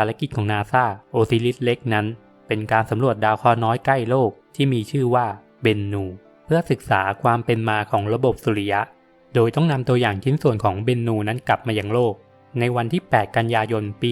ารกิจของนาซาโอซิลิสเล็กนั้น เป็นการสำรวจดาวเคราะห์น้อยใกล้โลกที่มีชื่อว่าเบนนู เพื่อศึกษาความเป็นมาของระบบสุริยะ โดยต้องนำตัวอย่างชิ้นส่วนของเบนนูนั้นกลับมายังโลก ในวันที่ 8 กันยายนปี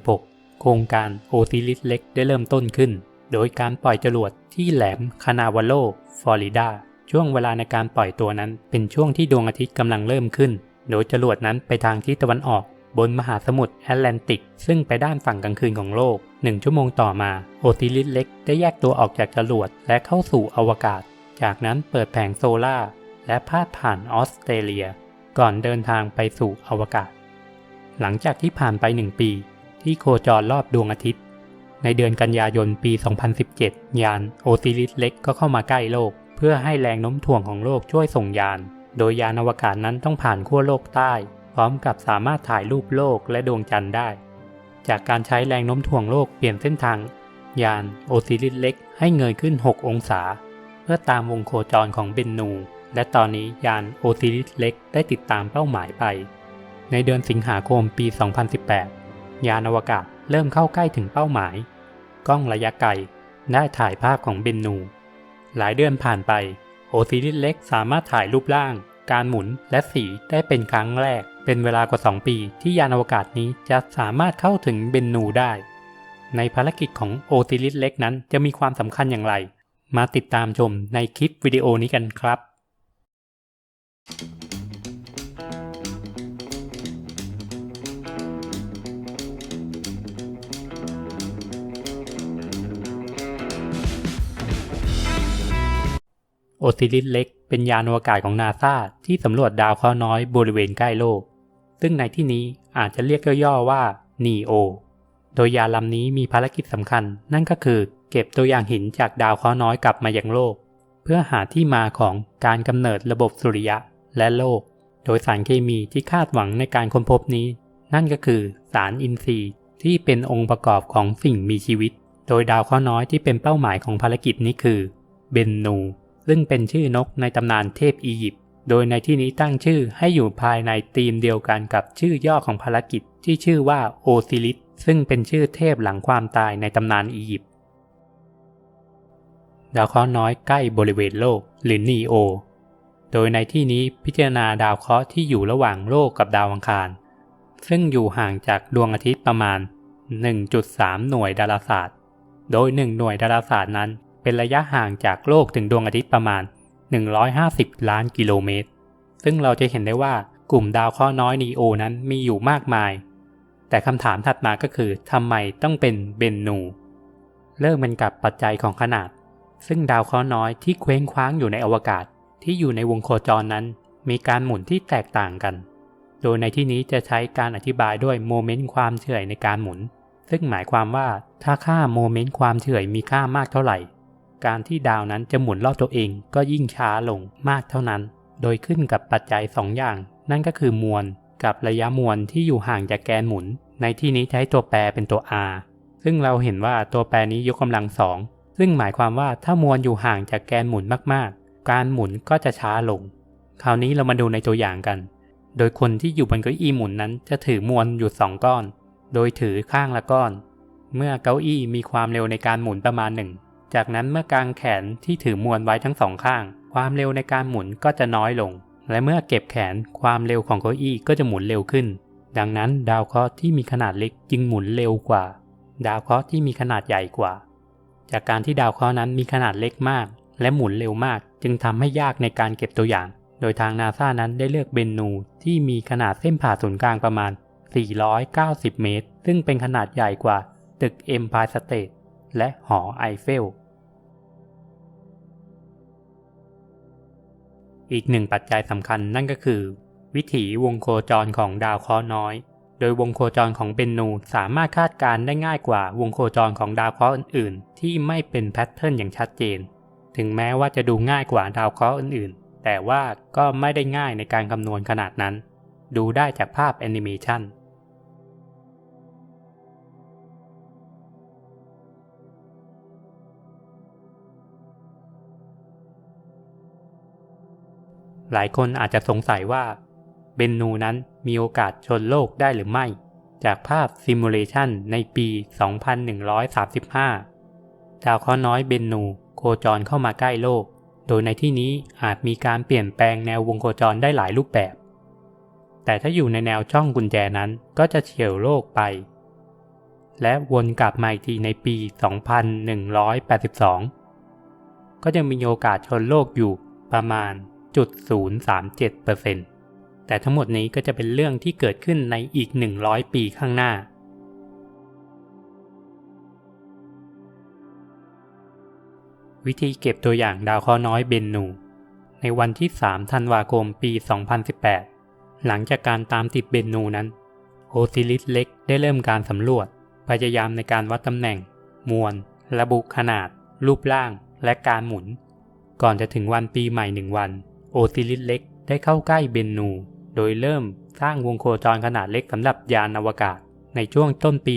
2016 โครงการโอซิลิสเล็กได้เริ่มต้นขึ้น โดยการปล่อยจรวดที่แหลมคานาวาโลฟลอริดาช่วงเวลาในการปล่อยตัวนั้นเป็นช่วงที่ดวงอาทิตย์กำลังเริ่มขึ้น โดยจรวดนั้นไปทางทิศตะวันออก บนมหาสมุทรแอตแลนติก ซึ่งไปด้านฝั่งกลางคืนของโลก1ชั่วโมงต่อมา โอซิลิสเล็กได้แยกตัวออกจากจรวดและเข้าสู่อวกาศ จากนั้นเปิดแผงโซลาและพาดผ่านออสเตรเลีย ก่อนเดินทางไปสู่อวกาศ หลังจากที่ผ่านไป1ปี ที่โคจรรอบดวงอาทิตย์ ในเดือนกันยายนปี 2017 ยานโอซิลิสเล็กก็เข้ามาใกล้โลก เพื่อให้แรงโน้มถ่วงของโลกช่วยส่งยาน โดยยานอวกาศนั้นต้องผ่านขั้วโลกใต้ พร้อมกับสามารถถ่ายรูปโลกและดวงจันทร์ได้ จากการใช้แรงโน้มถ่วงโลกเปลี่ยนเส้นทาง ยานโอซิลิสเล็กให้เงยขึ้น 6 องศา เพื่อตามวงโคจรของเบนนู และตอนนี้ยานโอซิลิสเล็กได้ติดตามเป้าหมายไป ในเดือนสิงหาคมปี 2018 ยานอวกาศเริ่มเข้าใกล้ถึงเป้าหมาย กล้องระยะไกลได้ถ่ายภาพของเบนนู หลายเดือนผ่านไปโอซิลิสเล็กสามารถถ่ายรูปร่าง การหมุนและสีได้เป็นครั้งแรก เป็นเวลากว่า 2 ปีที่ยานอวกาศนี้จะสามารถเข้าถึงเบนนูได้ ในภารกิจของโอซิลิสเล็กนั้นจะมีความสำคัญอย่างไร มาติดตามชมในคลิปวิดีโอนี้กันครับ โอซิลิสเล็กเป็นยานอวกาศของนาซาที่สำรวจดาวเคราะห์น้อยบริเวณใกล้โลก ซึ่งในที่นี้อาจจะเรียกย่อๆว่า NEO โดยยานลำนี้มีภารกิจสำคัญ นั่นก็คือเก็บตัวอย่างหินจากดาวเคราะห์น้อยกลับมายังโลก เพื่อหาที่มาของการกำเนิดระบบสุริยะและโลก โดยสารเคมีที่คาดหวังในการค้นพบนี้ นั่นก็คือสารอินทรีย์ที่เป็นองค์ประกอบของสิ่งมีชีวิต โดยดาวเคราะห์น้อยที่เป็นเป้าหมายของภารกิจนี้คือเบนนู ซึ่งเป็นชื่อนกในตำนานเทพอียิปต์ โดยในที่นี้ตั้งชื่อให้อยู่ภายในธีมเดียวกันกับชื่อย่อของภารกิจที่ชื่อว่าโอซิลิสซึ่งเป็นชื่อเทพหลังความตายในตำนานอียิปต์ดาวเคราะห์น้อยใกล้บริเวณโลกหรือนีโอ โดยในที่นี้พิจารณาดาวเคราะห์ที่อยู่ระหว่างโลกกับดาวอังคาร ซึ่งอยู่ห่างจากดวงอาทิตย์ประมาณ 1.3 หน่วยดาราศาสตร์ โดย 1 หน่วยดาราศาสตร์นั้น เป็นระยะห่างจากโลกถึงดวงอาทิตย์ประมาณ 150 ล้านกิโลเมตร ซึ่งเราจะเห็นได้ว่ากลุ่มดาวเคราะห์น้อยนีโอนั้นมีอยู่มากมาย แต่คำถามถัดมาก็คือทำไมต้องเป็นเบนนู เริ่มกันกับปัจจัยของขนาด ซึ่งดาวเคราะห์น้อยที่เคว้งคว้างอยู่ในอวกาศที่อยู่ในวงโคจรนั้น มีการหมุนที่แตกต่างกัน โดยในที่นี้จะใช้การอธิบายด้วยโมเมนต์ความเฉื่อยในการหมุน ซึ่งหมายความว่าถ้าค่าโมเมนต์ความเฉื่อยมีค่ามากเท่าไหร่ การที่ดาวนั้นจะหมุนรอบตัวเองก็ยิ่งช้าลงมากเท่านั้น โดยขึ้นกับปัจจัย 2 อย่าง นั่นก็คือมวลกับระยะมวลที่อยู่ห่างจากแกนหมุน ในที่นี้ใช้ตัวแปรเป็นตัว r ซึ่งเราเห็นว่าตัวแปรนี้ยกกำลังสองซึ่งหมายความว่าถ้ามวลอยู่ห่างจากแกนหมุนมากๆ การหมุนก็จะช้าลง คราวนี้เรามาดูในตัวอย่างกัน โดยคนที่อยู่บนเก้าอี้หมุนนั้นจะถือมวลอยู่ 2 ก้อน โดยถือข้างละก้อน เมื่อเก้าอี้มีความเร็วในการหมุนประมาณหนึ่ง จากนั้นเมื่อกางแขนที่ถือมวลไว้ทั้งสองข้าง ความเร็วในการหมุนก็จะน้อยลง และเมื่อเก็บแขนความเร็วของเก้าอี้ก็จะหมุนเร็วขึ้น ดังนั้นดาวเคราะห์ที่มีขนาดเล็กจึงหมุนเร็วกว่า ดาวเคราะห์ที่มีขนาดใหญ่กว่า จากการที่ดาวเคราะห์นั้นมีขนาดเล็กมาก และหมุนเร็วมาก จึงทำให้ยากในการเก็บตัวอย่าง โดยทางนาซานั้นได้เลือกเบนนูที่มีขนาดเส้นผ่าศูนย์กลางประมาณ 490 เมตร ซึ่งเป็นขนาดใหญ่กว่าตึก Empire State และหอไอเฟล อีกหนึ่งปัจจัยสำคัญนั่นก็คือ วิถีวงโคจรของดาวเคราะห์น้อย โดยวงโคจรของเบนนูสามารถคาดการณ์ได้ง่ายกว่าวงโคจรของดาวเคราะห์อื่นๆ ที่ไม่เป็นแพทเทิร์นอย่างชัดเจน ถึงแม้ว่าจะดูง่ายกว่าดาวเคราะห์อื่นๆ แต่ว่าก็ไม่ได้ง่ายในการคำนวณขนาดนั้น ดูได้จากภาพแอนิเมชัน หลายคนอาจจะสงสัยว่าเบนนูนั้นมีโอกาสชนโลกได้หรือไม่ จากภาพซิมูเลชันในปี 2135 ดาวเคราะห์น้อยเบนนูโคจรเข้ามาใกล้โลก โดยในที่นี้อาจมีการเปลี่ยนแปลงแนววงโคจรได้หลายรูปแบบ แต่ถ้าอยู่ในแนวช่องกุญแจนั้นก็จะเฉียวโลกไป และวนกลับมาอีกทีในปี 2182 ก็จะมีโอกาสชนโลกอยู่ประมาณ 0.037%แต่ทั้งหมดนี้ก็จะเป็นเรื่องที่เกิดขึ้นในอีก 100 ปีข้างหน้า วิธีเก็บตัวอย่างดาวเคราะห์น้อยเบนนู ในวันที่ 3 ธันวาคม ปี 2018 หลังจากการตามติดเบนนูนั้น โอซิลิสเล็กได้เริ่มการสำรวจ พยายามในการวัดตำแหน่ง มวล ระบุขนาด รูปร่าง และการหมุนก่อนจะถึงวันปีใหม่หนึ่งวัน โอซิลิสเล็กได้เข้าใกล้เบนนู โดยเริ่มสร้างวงโคจรขนาดเล็กสำหรับยานอวกาศ ในช่วงต้นปี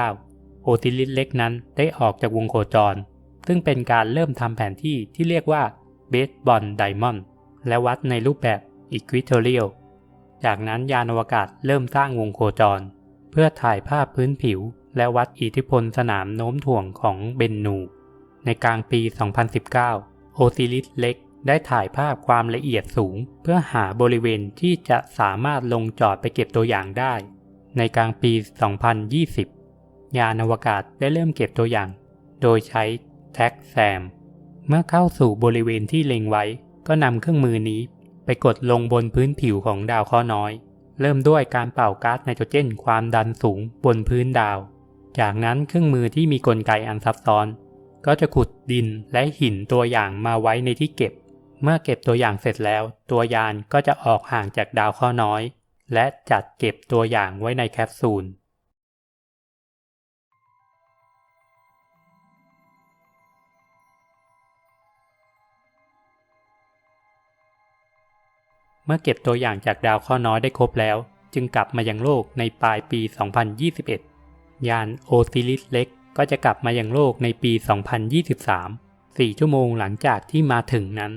2019 โอซิลิสเล็กนั้นได้ออกจากวงโคจร ซึ่งเป็นการเริ่มทำแผนที่ที่เรียกว่าเบสบอลไดมอนด์และวัดในรูปแบบอีควิทอเรียลจากนั้นยานอวกาศเริ่มสร้างวงโคจร เพื่อถ่ายภาพพื้นผิว และวัดอิทธิพลสนามโน้มถ่วงของเบนนู ในกลางปี 2019 โอซิลิสเล็ก ได้ถ่ายภาพความละเอียดสูง เพื่อหาบริเวณที่จะสามารถลงจอดไปเก็บตัวอย่างได้ ในกลางปี 2020 ยานอวกาศได้เริ่มเก็บตัวอย่าง โดยใช้แท็กแซม เมื่อเข้าสู่บริเวณที่เล็งไว้ ก็นำเครื่องมือนี้ไปกดลงบนพื้นผิวของดาวเคราะห์น้อย เริ่มด้วยการเป่าก๊าซไนโตรเจนความดันสูงบนพื้นดาว จากนั้นเครื่องมือที่มีกลไกอันซับซ้อน ก็จะขุดดินและหินตัวอย่างมาไว้ในที่เก็บ เมื่อเก็บตัวอย่างเสร็จแล้ว ตัวยานก็จะออกห่างจากดาวเคราะห์น้อย และจัดเก็บตัวอย่างไว้ในแคปซูล เมื่อเก็บตัวอย่างจากดาวเคราะห์น้อยได้ครบแล้ว จึงกลับมายังโลกในปลายปี 2021 ยานโอซิลิสเล็กก็จะกลับมายังโลกในปี 2023 4 ชั่วโมงหลังจากที่มาถึงนั้น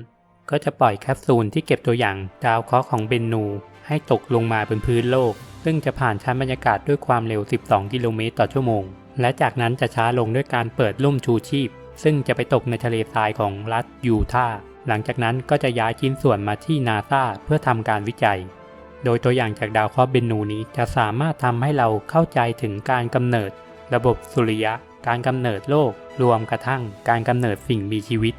ก็จะปล่อยแคปซูลที่เก็บตัวอย่างดาวเคราะห์ของเบนนู ให้ตกลงมาบนพื้นโลก ซึ่งจะผ่านชั้นบรรยากาศด้วยความเร็ว 12 กิโลเมตรต่อชั่วโมง และจากนั้นจะช้าลงด้วยการเปิดลุ่มชูชีพ ซึ่งจะไปตกในทะเลทรายของรัฐยูทาห์ หลังจากนั้นก็จะย้ายชิ้นส่วนมาที่นาซาเพื่อทำการวิจัย โดยตัวอย่างจากดาวเคราะห์เบนนูนี้จะสามารถทำให้เราเข้าใจถึงการกำเนิด ระบบสุริยะ การกำเนิดโลก รวมกระทั่งการกำเนิดสิ่งมีชีวิต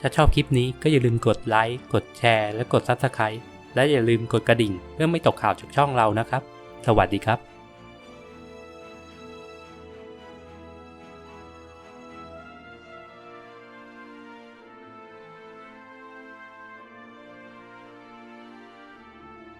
ถ้าชอบคลิปนี้ก็อย่าลืมกดไลค์ กดแชร์ และกด Subscribe และอย่าลืมกดกระดิ่ง เพื่อไม่ตกข่าวจากช่องเรานะครับ สวัสดีครับ